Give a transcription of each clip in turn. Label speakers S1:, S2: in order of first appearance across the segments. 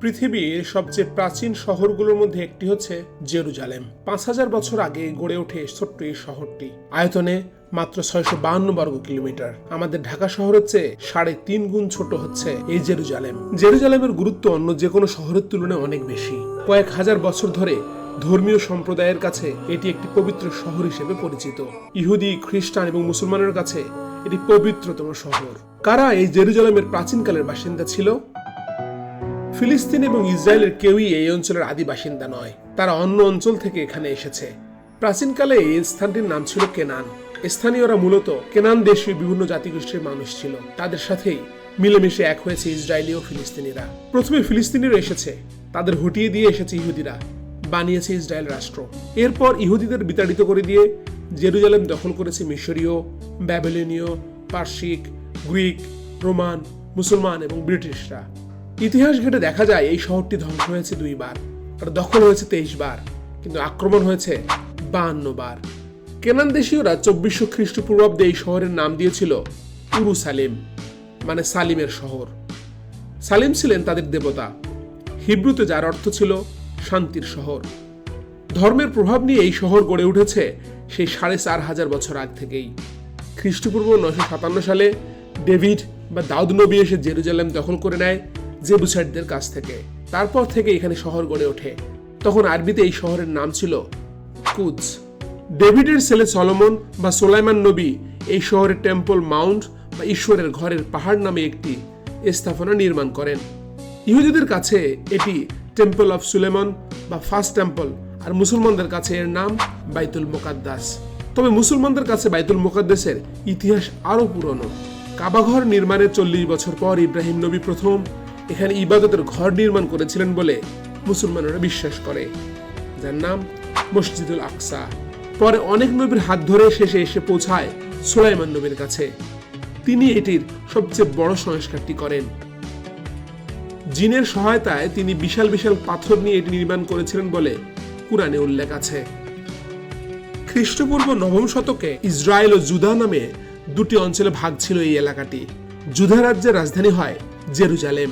S1: পৃথিবীর সবচেয়ে প্রাচীন শহরগুলোর মধ্যে একটি হচ্ছে জেরুজালেম। পাঁচ হাজার বছর আগে গড়ে ওঠে ছোট্ট এই শহরটি। আয়তনে মাত্র ছয়শো বাহান্ন বর্গ কিলোমিটার। আমাদের ঢাকা শহরের চেয়ে সাড়ে তিন গুণ ছোট হচ্ছে এই জেরুজালেম। জেরুজালেমের গুরুত্ব অন্য যে কোনো শহরের তুলনায় অনেক বেশি। কয়েক হাজার বছর ধরে ধর্মীয় সম্প্রদায়ের কাছে এটি একটি পবিত্র শহর হিসেবে পরিচিত। ইহুদি, খ্রিস্টান এবং মুসলমানের কাছে এটি পবিত্রতম শহর। কারা এই জেরুজালেমের প্রাচীনকালের বাসিন্দা ছিল? ফিলিস্তিন এবং ইসরায়েলের কেউই এই অঞ্চলের আদি বাসিন্দা নয়। তারা অন্য অঞ্চল থেকে এখানে এসেছে। প্রাচীনকালে এই স্থানটির নাম ছিল কেনান। স্থানীয়রা মূলত কেনান দেশীয় বিভিন্ন জাতিগোষ্ঠীর মানুষ ছিল। তাদের সাথেই মিলেমিশে এক হয়েছে ইসরায়েলি ও ফিলিস্তিনিরা। প্রথমে ফিলিস্তিনিরা এসেছে। তাদের হটিয়ে দিয়ে এসেছে ইহুদিরা। বানিয়েছে ইসরায়েল রাষ্ট্র। এরপর ইহুদিদের বিতাড়িত করে দিয়ে জেরুজালেম দখল করেছে মিশরীয়, ব্যাবিলনীয় পার্সিক গ্রিক, রোমান, মুসলমান এবং ব্রিটিশরা। ইতিহাস ঘেটে দেখা যায় এই শহরটি ধ্বংস হয়েছে দুইবার আর দখল হয়েছে তেইশ বার, কিন্তু আক্রমণ হয়েছে বাহান্ন বার। কেনান দেশীয়রা চব্বিশশো খ্রিস্টপূর্বাব্দে এই শহরের নাম দিয়েছিল উরু সালিম মানে সালিমের শহর। সালিম ছিলেন তাদের দেবতা, হিব্রুতে যার অর্থ ছিল শান্তির শহর। ধর্মের প্রভাব নিয়ে এই শহর গড়ে উঠেছে সেই সাড়ে চার হাজার বছর আগ থেকেই। খ্রিস্টপূর্ব নশো সাতান্ন সালে ডেভিড বা দাউদ নবী এসে জেরুজালেম দখল করে নেয় জেবুসাইডদের কাছ থেকে। তারপর থেকে এখানে শহর গড়ে ওঠে। তখন আরবিতে এই শহরের নাম ছিল কুদস। ডেভিডের ছেলে সলোমন বা সোলাইমান নবী এই শহরের টেম্পল মাউন্ট বা ঈশ্বরের ঘরের পাহাড় নামে একটি স্থাপনা নির্মাণ করেন। ইহুদিদের কাছে এটি টেম্পল অফ সুলেমন বা ফার্স্ট টেম্পল আর মুসলমানদের কাছে এর নাম বাইতুল মোকাদ্দাস। তবে মুসলমানদের কাছে বাইতুল মোকাদ্দাসের ইতিহাস আরও পুরনো। কাবাঘর নির্মাণের চল্লিশ বছর পর ইব্রাহিম নবী প্রথম এখানে ইবাদতের ঘর নির্মাণ করেছিলেন বলে মুসলমানরা বিশ্বাস করে। যার নাম মসজিদুল আকসা। পরে অনেক নবীর হাত ধরে শেষে এসে পৌঁছায় সোলাইমান নবীর কাছে। তিনি এটির সবচেয়ে বড় সংস্কারটি করেন। জিনের সহায়তায় তিনি বিশাল বিশাল পাথর নিয়ে এটি নির্মাণ করেছিলেন বলে কুরআনে উল্লেখ আছে। খ্রিস্টপূর্ব নবম শতকে ইসরায়েল ও জুদা নামে দুটি অঞ্চলে ভাগ ছিল এই এলাকাটি। জুদা রাজ্যের রাজধানী হয় জেরুজালেম।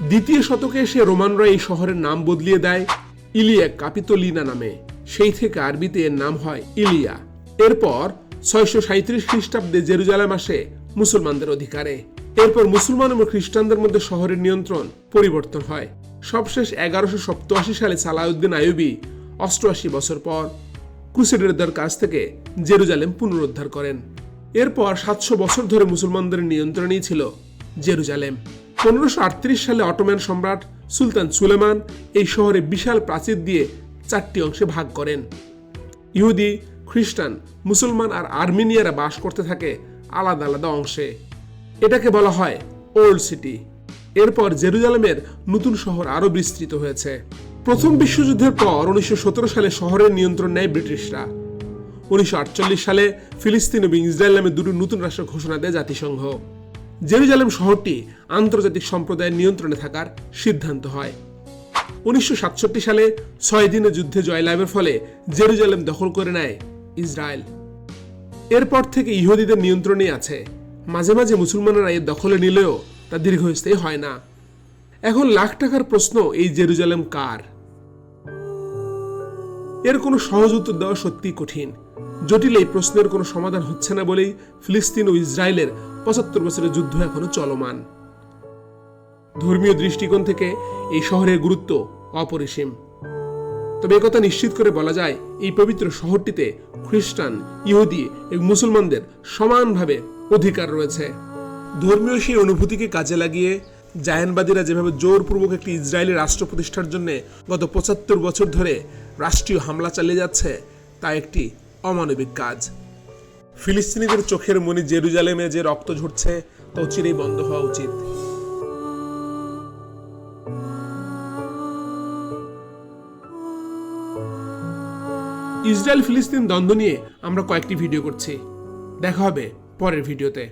S1: দ্বিতীয় শতকে এসে রোমানরা এই শহরের নাম বদলিয়ে দেয় ইলিয়া কাপিতোলিনা নামে। সেই থেকে আরবিতে এর নাম হয় ইলিয়া। এরপর ছয়শো সাঁত্রিশ খ্রিস্টাব্দে জেরুজালেম আসে মুসলমানদের অধিকারে। এরপর মুসলমান এবং খ্রিস্টানদের মধ্যে শহরের নিয়ন্ত্রণ পরিবর্তন হয়। সবশেষ এগারোশো সপ্তআশি সালে সালাউদ্দিন আইয়ুবি অষ্টআশি বছর পর ক্রুসেডারদের কাছ থেকে জেরুজালেম পুনরুদ্ধার করেন। এরপর সাতশো বছর ধরে মুসলমানদের নিয়ন্ত্রণেই ছিল জেরুজালেম। পনেরোশো সালে অটোম্যান সম্রাট সুলতান সুলেমান এই শহরে বিশাল প্রাচীর দিয়ে চারটি অংশে ভাগ করেন। ইহুদি, খ্রিস্টান, মুসলমান আর আর্মেনিয়ারা বাস করতে থাকে আলাদা আলাদা অংশে। এটাকে বলা হয় ওল্ড সিটি। এরপর জেরুজালেমের নতুন শহর আরও বিস্তৃত হয়েছে। প্রথম বিশ্বযুদ্ধের পর উনিশশো সতেরো সালে শহরের নিয়ন্ত্রণ নেয় ব্রিটিশরা। উনিশশো আটচল্লিশ সালে ফিলিস্তিন এবং ইসরায়েল নামে দুটো নতুন রাষ্ট্র ঘোষণা দেয় জাতিসংঘ। জেরুজালেম শহরটি আন্তর্জাতিক সম্প্রদায়ের নিয়ন্ত্রণে থাকার সিদ্ধান্ত হয়। উনিশশো সালে ছয় দিনের যুদ্ধে জয়লাভের ফলে জেরুজালেম দখল করে নেয় ইসরায়েল। এরপর থেকে ইহুদিদের নিয়ন্ত্রণে আছে। মাঝে মাঝে মুসলমানরা এর দখলে নিলেও তা দীর্ঘস্থায়ী হয় না। এখন লাখ টাকার প্রশ্ন, এই জেরুজালেম কার? এর কোনো সহজ উত্তর দেওয়া সত্যি কঠিন। জটিল এই প্রশ্নের কোনো সমাধান হচ্ছে না বলেই ফিলিস্তিন ও ইসরায়েলের পঁচাত্তর বছরের যুদ্ধ এখনও চলমান। ধর্মীয় দৃষ্টিকোণ থেকে এই শহরের গুরুত্ব অপরিসীম। তবে একথা নিশ্চিত করে বলা যায়, এই পবিত্র শহরটিতে খ্রিস্টান, ইহুদি এবং মুসলমানদের সমানভাবে অধিকার রয়েছে। ধর্মীয় সেই অনুভূতিকে কাজে লাগিয়ে জায়ানবাদীরা যেভাবে জোরপূর্বক একটি ইসরায়েলি রাষ্ট্র প্রতিষ্ঠার জন্য গত পঁচাত্তর বছর ধরে রাষ্ট্রীয় হামলা চালিয়ে যাচ্ছে, তা একটি অমানবিক কাজ। ফিলিস্তিনিদের চোখের মনি জেরুজালেমে যে রক্ত ঝরছে, তা চিরেই বন্ধ হওয়া উচিত। ইসরায়েল ফিলিস্তিন দ্বন্দ্ব নিয়ে আমরা কয়েকটি ভিডিও করছি। দেখা হবে পরের ভিডিওতে।